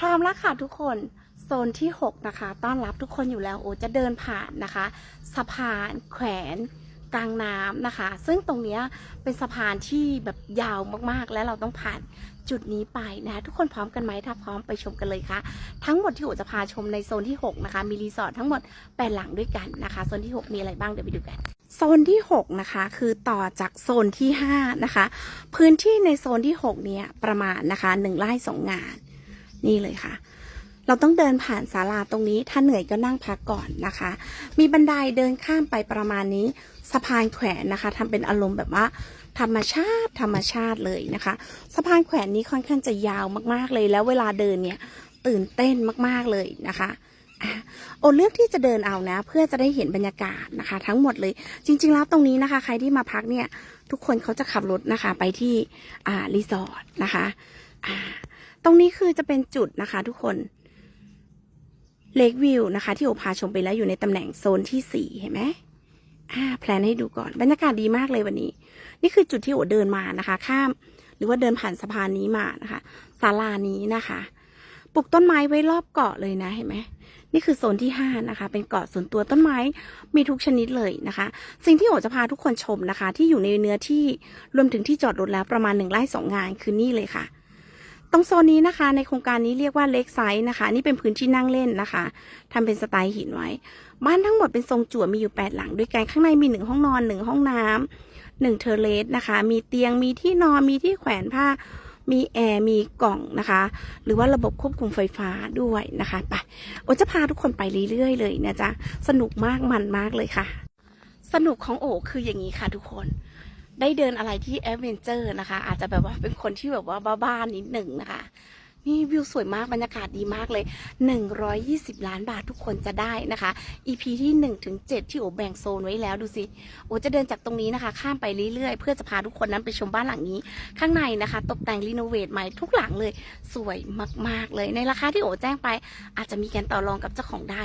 พร้อมแล้วค่ะทุกคนโซนที่ 6 นะคะ ต้อนรับทุกคนอยู่แล้วโอจะเดินผ่านนะคะ สะพานแขวนกลางน้ำนะคะ ซึ่งตรงเนี้ยเป็นสะพานที่แบบยาวมากๆ และเราต้องผ่านจุดนี้ไปนะคะทุกคนพร้อมกันไหมถ้าพร้อมไปชมกันเลยค่ะ ทั้งหมดที่โอจะพาชมในโซนที่ 6 นะคะ มีรีสอร์ททั้งหมด8หลังด้วยกันนะคะโซนที่ 6 มีอะไรบ้างเดี๋ยวไปดูกันโซนที่ 6 นะคะ คือต่อจากโซนที่ 5 นะคะ พื้นที่ในโซนที่ 6 เนี่ยประมาณนะคะ1ไร่2งาน นี่เลยค่ะ เราต้องเดินผ่านศาลาตรงนี้ ถ้าเหนื่อยก็นั่งพักก่อนนะคะ มีบันไดเดินข้ามไปประมาณนี้ สะพานแขวนนะคะทำเป็นอารมณ์แบบว่าธรรมชาติธรรมชาติเลยนะคะ สะพานแขวนนี้ค่อนข้างจะยาวมากๆเลย แล้วเวลาเดินเนี่ยตื่นเต้นมากๆเลยนะคะอะโอเลือกที่จะเดินเอานะ เพื่อจะได้เห็นบรรยากาศนะคะ ทั้งหมดเลย จริง ๆ แล้วตรงนี้นะคะ ใครที่มาพักเนี่ย ทุกคนเขาจะขับรถนะคะ ไปที่อ่ารีสอร์ทนะคะอ่า ตรงนี้คือจะเป็นจุดนะคะทุกคนเลกวิวนะคะ ที่โอพาชมไปแล้วอยู่ในตำแหน่งโซนที่สี่เห็นไหมอ่าแพลนให้ดูก่อนบรรยากาศดีมากเลยวันนี้ นี่คือจุดที่โอเดินมานะคะ ข้าม หรือว่าเดินผ่านสะพานนี้มานะคะศาลานี้นะคะปลูกต้นไม้ไว้รอบเกาะเลยนะเห็นไหมนี่คือโซนที่ห้านะคะ เป็นเกาะส่วนตัวต้นไม้มีทุกชนิดเลยนะคะ สิ่งที่โอจะพาทุกคนชมนะคะ ที่อยู่ในเนื้อที่รวมถึงที่จอดรถแล้วประมาณหนึ่งไร่สองงานคือนี่เลยค่ะ ตรงโซนนี้นะคะ ในโครงการนี้เรียกว่าเล็กไซส์นะคะ นี่เป็นพื้นที่นั่งเล่นนะคะทำเป็นสไตล์หินไว้ บ้านทั้งหมดเป็นทรงจั่วมีอยู่ 8 หลังด้วยกันข้างในมีหนึ่งห้องนอนหนึ่งห้องน้ำหนึ่งเทอร์เลสนะคะ มีเตียงมีที่นอนมีที่แขวนผ้า มีแอร์มีกล่องนะคะ หรือว่าระบบควบคุมไฟฟ้าด้วยนะคะไปโอจะพาทุกคนไปเรื่อยๆเลยนะจ๊ะสนุกมากมันมากเลยค่ะ สนุกของโอคืออย่างนี้ค่ะทุกคน ได้เดินอะไรที่แอดเวนเจอร์นะคะ อาจจะแบบว่าเป็นคนที่แบบว่าบ้าๆนิดหนึ่งนะคะ นี่วิวสวยมากบรรยากาศดีมากเลย 120 ล้านบาททุกคนจะได้นะคะ EP ที่1ถึง7ที่โอแบ่งโซนไว้แล้วดูสิโอจะเดินจากตรงนี้นะคะ ข้ามไปเรื่อยๆ เพื่อจะพาทุกคนนั้นไปชมบ้านหลังนี้ ข้างในนะคะ ตกแต่งรีโนเวทใหม่ทุกหลังเลย สวยมากๆเลย ในราคาที่โอแจ้งไป อาจจะมีการต่อรองกับเจ้าของได้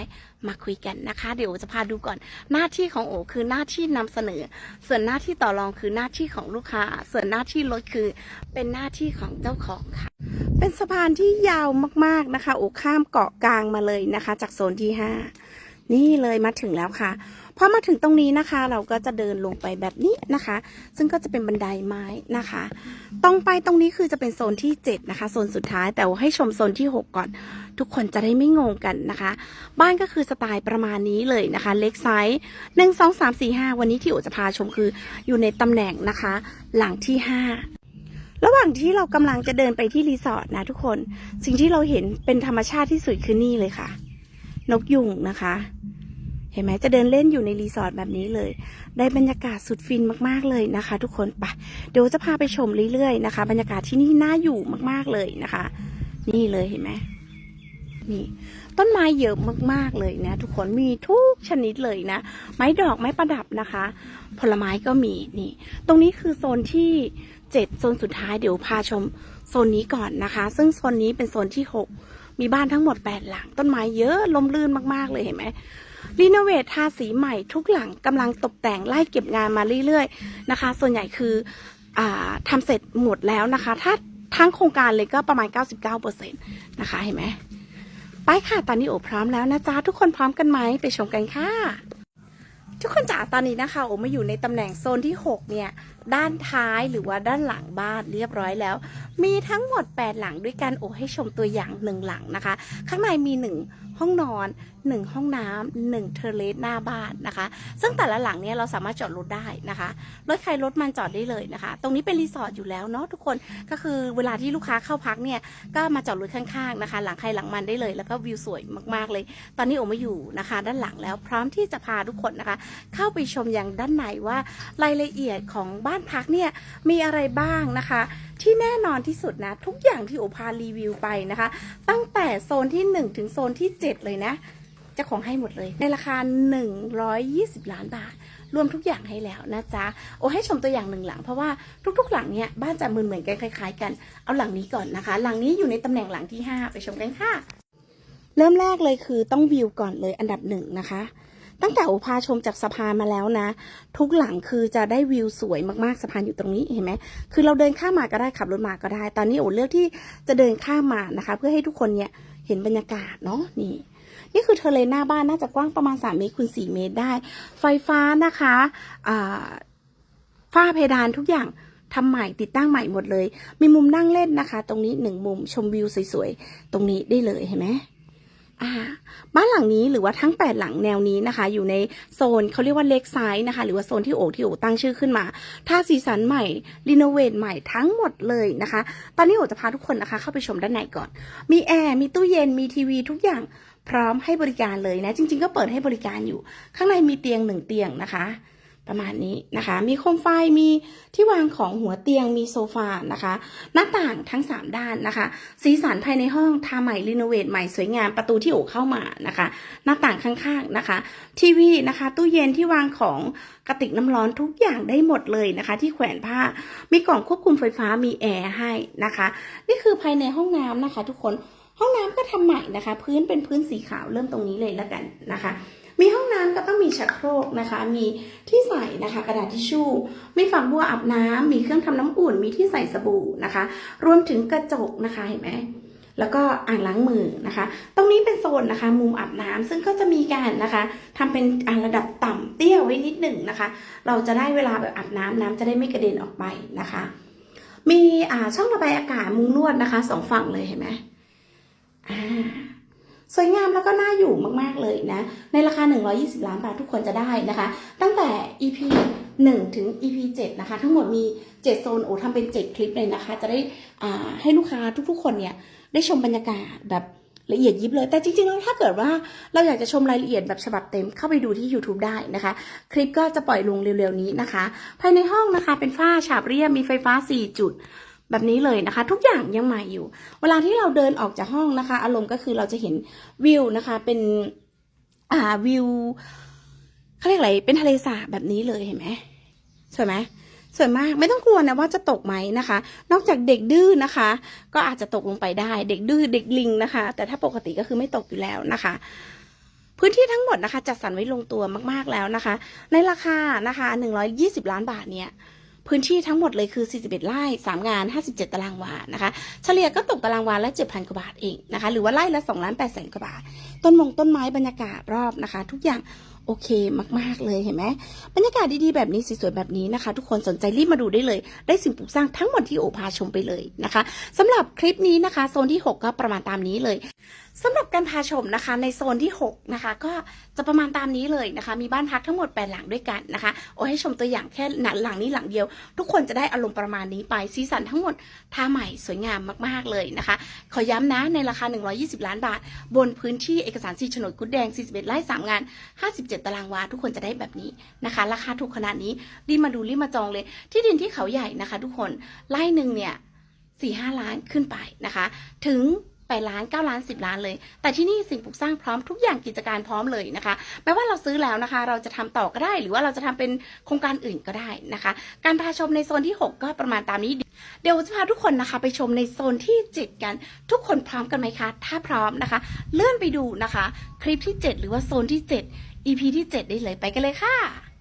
มาคุยกันนะคะ เดี๋ยวโอจะพาดูก่อน หน้าที่ของโอคือหน้าที่นำเสนอ ส่วนหน้าที่ต่อรองคือหน้าที่ของลูกค้า ส่วนหน้าที่ลดคือเป็นหน้าที่ของเจ้าของค่ะ เป็นสะพานที่ยาวมากๆนะคะ โอ้ข้ามเกาะกลางมาเลยนะคะ จากโซนที่ห้านี่เลยมาถึงแล้วค่ะ พอมาถึงตรงนี้นะคะ เราก็จะเดินลงไปแบบนี้นะคะ ซึ่งก็จะเป็นบันไดไม้นะคะ ตรงไปตรงนี้คือจะเป็นโซนที่เจ็ดนะคะ โซนสุดท้ายแต่ว่าให้ชมโซนที่หกก่อน ทุกคนจะได้ไม่งงกันนะคะ บ้านก็คือสไตล์ประมาณนี้เลยนะคะ เล็กไซส์หนึ่งสองสามสี่ห้าวันนี้ที่โอจะพาชมคืออยู่ในตำแหน่งนะคะ หลังที่ห้า ระหว่างที่เรากำลังจะเดินไปที่รีสอร์ทนะทุกคน สิ่งที่เราเห็นเป็นธรรมชาติที่สุดคือนี่เลยค่ะ นกยุงนะคะ เห็นไหมจะเดินเล่นอยู่ในรีสอร์ทแบบนี้เลย ได้บรรยากาศสุดฟินมากๆเลยนะคะ ทุกคนไปเดี๋ยวจะพาไปชมเรื่อยๆนะคะ บรรยากาศที่นี่น่าอยู่มากๆเลยนะคะ นี่เลยเห็นไหมนี่ต้นไม้เยอะมากๆเลยนะ ทุกคนมีทุกชนิดเลยนะ ไม้ดอกไม้ประดับนะคะ ผลไม้ก็มีนี่ ตรงนี้คือโซนที่ เจ็ดโซนสุดท้ายเดี๋ยวพาชมโซนนี้ก่อนนะคะ ซึ่งโซนนี้เป็นโซนที่หกมีบ้านทั้งหมดแปดหลัง ต้นไม้เยอะลมลื่นมากๆเลยเห็นไหมรีโนเวททาสีใหม่ทุกหลังกำลังตกแต่งไล่เก็บงานมาเรื่อยๆนะคะ ส่วนใหญ่คืออทำเสร็จหมดแล้วนะคะ ถ้าทั้งโครงการเลยก็ประมาณ 99%นะคะเห็นไหมไปค่ะตอนนี้โอพร้อมแล้วนะจ๊ะทุกคนพร้อมกันไหมไปชมกันค่ะ ทุกคนจ๋าตอนนี้นะคะโอมาอยู่ในตำแหน่งโซนที่ 6 เนี่ย ด้านท้ายหรือว่าด้านหลังบ้านเรียบร้อยแล้ว มีทั้งหมด 8 หลังด้วยกันโอให้ชมตัวอย่างหนึ่งหลังนะคะ ข้างในมี 1 ห้องนอน 1 ห้องน้ำหนึ่งเทอร์เลสหน้าบ้านนะคะ ซึ่งแต่ละหลังเนี่ยเราสามารถจอดรถได้นะคะรถใครรถมันจอดได้เลยนะคะ ตรงนี้เป็นรีสอร์ทอยู่แล้วเนาะทุกคนก็คือเวลาที่ลูกค้าเข้าพักเนี่ยก็มาจอดรถข้างๆนะคะ หลังใครหลังมันได้เลย แล้วก็วิวสวยมากๆเลย ตอนนี้โอมาอยู่นะคะ ด้านหลังแล้วพร้อมที่จะพาทุกคนนะคะ เข้าไปชมอย่างด้านในว่ารายละเอียดของบ้านพักเนี่ยมีอะไรบ้างนะคะที่แน่นอนที่สุดนะ ทุกอย่างที่โอพารีวิวไปนะคะ ตั้งแต่โซนที่ 1 ถึงโซนที่ 7 เลยนะจะของให้หมดเลย ในราคา 120 ล้านบาท รวมทุกอย่างให้แล้วนะจ๊ะ โอให้ชมตัวอย่างหนึ่งหลัง เพราะว่าทุกๆ หลังเนี่ยบ้านจะเหมือนเหมือนกันคล้าย ๆ กัน เอาหลังนี้ก่อนนะคะ หลังนี้อยู่ในตำแหน่งหลังที่ 5 ไปชมกันค่ะ เริ่มแรกเลยคือต้องวิวก่อนเลยอันดับหนึ่งนะคะ ตั้งแต่โอพาชมจากสะพานมาแล้วนะ ทุกหลังคือจะได้วิวสวยมากๆสะพานอยู่ตรงนี้เห็นไหมคือเราเดินข้ามมาก็ได้ขับรถมาก็ได้ ตอนนี้โอเลือกที่จะเดินข้ามมานะคะ เพื่อให้ทุกคนเนี่ยเห็นบรรยากาศเนาะนี่ นี่คือเทเลนหน้าบ้านน่าจะกว้างประมาณ3เมตรคูณ4เมตรได้ ไฟฟ้านะคะอ่าฝ้าเพดานทุกอย่างทำใหม่ติดตั้งใหม่หมดเลย มีมุมนั่งเล่นนะคะ ตรงนี้หนึ่งมุมชมวิวสวยๆ ตรงนี้ได้เลยเห็นไหม บ้านหลังนี้หรือว่าทั้ง 8 หลังแนวนี้นะคะ อยู่ในโซนเขาเรียกว่าเล็กไซส์นะคะ หรือว่าโซนที่โอที่โอตั้งชื่อขึ้นมาถ้าสีสันใหม่รีโนเวทใหม่ทั้งหมดเลยนะคะ ตอนนี้โอจะพาทุกคนนะคะ เข้าไปชมด้านในก่อน มีแอร์มีตู้เย็นมีทีวีทุกอย่างพร้อมให้บริการเลยนะ จริง ๆ ก็เปิดให้บริการอยู่ ข้างในมีเตียงหนึ่งเตียงนะคะ ประมาณนี้นะคะ มีโคมไฟมีที่วางของหัวเตียงมีโซฟานะคะ หน้าต่างทั้ง 3 ด้านนะคะ สีสันภายในห้องทาใหม่รีโนเวทใหม่สวยงามประตูที่โอเข้ามานะคะ หน้าต่างข้างๆนะคะ ทีวีนะคะ ตู้เย็นที่วางของกระติกน้ำร้อนทุกอย่างได้หมดเลยนะคะ ที่แขวนผ้ามีกล่องควบคุมไฟฟ้ามีแอร์ให้นะคะ นี่คือภายในห้องน้ำนะคะ ทุกคนห้องน้ำก็ทำใหม่นะคะ พื้นเป็นพื้นสีขาวเริ่มตรงนี้เลยแล้วกันนะคะ มีห้องน้ำก็ต้องมีชักโครกนะคะ มีที่ใส่นะคะ กระดาษทิชชู่ มีฝักบัวอาบน้ำมีเครื่องทำน้ำอุ่น มีที่ใส่สบู่นะคะ รวมถึงกระจกนะคะเห็นไหมแล้วก็อ่างล้างมือนะคะ ตรงนี้เป็นโซนนะคะ มุมอาบน้ำซึ่งก็จะมีการนะคะทำเป็นอ่างระดับต่ำเตี้ยไว้นิดหนึ่งนะคะ เราจะได้เวลาแบบอาบน้ำน้ำจะได้ไม่กระเด็นออกไปนะคะ มีอ่าช่องระบายอากาศมุงลวดนะคะสองฝั่งเลยเห็นไหมอ่า สวยงามแล้วก็น่าอยู่มากๆเลยนะ ในราคา 120 ล้านบาททุกคนจะได้นะคะ ตั้งแต่ EP 1 ถึง EP 7 นะคะ ทั้งหมดมี 7 โซนโอ้ทำเป็น 7 คลิปเลยนะคะ จะได้อ่าให้ลูกค้าทุกๆ คนเนี่ยได้ชมบรรยากาศแบบละเอียดยิบเลย แต่จริงๆแล้วถ้าเกิดว่าเราอยากจะชมรายละเอียดแบบฉบับเต็มเข้าไปดูที่ YouTube ได้นะคะ คลิปก็จะปล่อยลงเร็วๆนี้นะคะ ภายในห้องนะคะเป็นฝ้าฉาบเรียบมีไฟฟ้า 4 จุด แบบนี้เลยนะคะ ทุกอย่างยังใหม่อยู่ เวลาที่เราเดินออกจากห้องนะคะ อารมณ์ก็คือเราจะเห็นวิวนะคะ เป็นอ่าวิวเขาเรียกอะไรเป็นทะเลสาบแบบนี้เลยเห็นไหมสวยไหมสวยมากไม่ต้องกลัวนะว่าจะตกไหมนะคะ นอกจากเด็กดื้อนะคะ ก็อาจจะตกลงไปได้ เด็กดื้อเด็กลิงนะคะ แต่ถ้าปกติก็คือไม่ตกอยู่แล้วนะคะ พื้นที่ทั้งหมดนะคะ จัดสรรไว้ลงตัวมากๆแล้วนะคะ ในราคานะคะ 120 ล้านบาทเนี่ย พื้นที่ทั้งหมดเลยคือ 41 ไร่3งาน 57 ตารางวานะคะ เฉลี่ยก็ตกตารางวาละ7,000 กว่าบาทเองนะคะ หรือว่าไร่ละ2ล้าน8แสนกว่าบาท ต้นมงต้นไม้บรรยากาศรอบนะคะ ทุกอย่างโอเคมาก ๆ เลยเห็นไหมบรรยากาศดีๆแบบนี้สวยๆแบบนี้นะคะ ทุกคนสนใจรีบมาดูได้เลย ได้สิ่งปลูกสร้างทั้งหมดที่โอพาชมไปเลยนะคะสำหรับคลิปนี้นะคะ โซนที่ 6 ก็ประมาณตามนี้เลยสำหรับการพาชมนะคะ ในโซนที่ 6 นะคะ ก็จะประมาณตามนี้เลยนะคะ มีบ้านพักทั้งหมด8หลังด้วยกันนะคะ โอ้ให้ชมตัวอย่างแค่หนังหลังนี้หลังเดียว ทุกคนจะได้อารมณ์ประมาณนี้ไปสีสันทั้งหมดท่าใหม่สวยงามมากๆเลยนะคะ ขอย้ำนะในราคา 120 ล้านบาท บนพื้นที่เอกสารสีโฉนดกุดแดง 41ไร่3งาน 57 ตารางวา ทุกคนจะได้แบบนี้นะคะ ราคาถูกขนาดนี้ รีบมาดูรีบมาจองเลย ที่ดินที่เขาใหญ่นะคะ ทุกคนไร่หนึ่งเนี่ยสี่ห้าล้านขึ้นไปนะคะ ถึง 8ล้าน9ล้าน10ล้านเลย แต่ที่นี่สิ่งปลูกสร้างพร้อมทุกอย่างกิจการพร้อมเลยนะคะแม้ว่าเราซื้อแล้วนะคะ เราจะทำต่อก็ได้ หรือว่าเราจะทำเป็นโครงการอื่นก็ได้นะคะ การพาชมในโซนที่ 6 ก็ประมาณตามนี้ เดี๋ยวจะพาทุกคนนะคะไปชมในโซนที่ 7 กัน ทุกคนพร้อมกันไหมคะ ถ้าพร้อมนะคะ เลื่อนไปดูนะคะ คลิปที่ 7 หรือว่าโซนที่ 7 EP ที่ 7 ได้เลยไปกันเลยค่ะ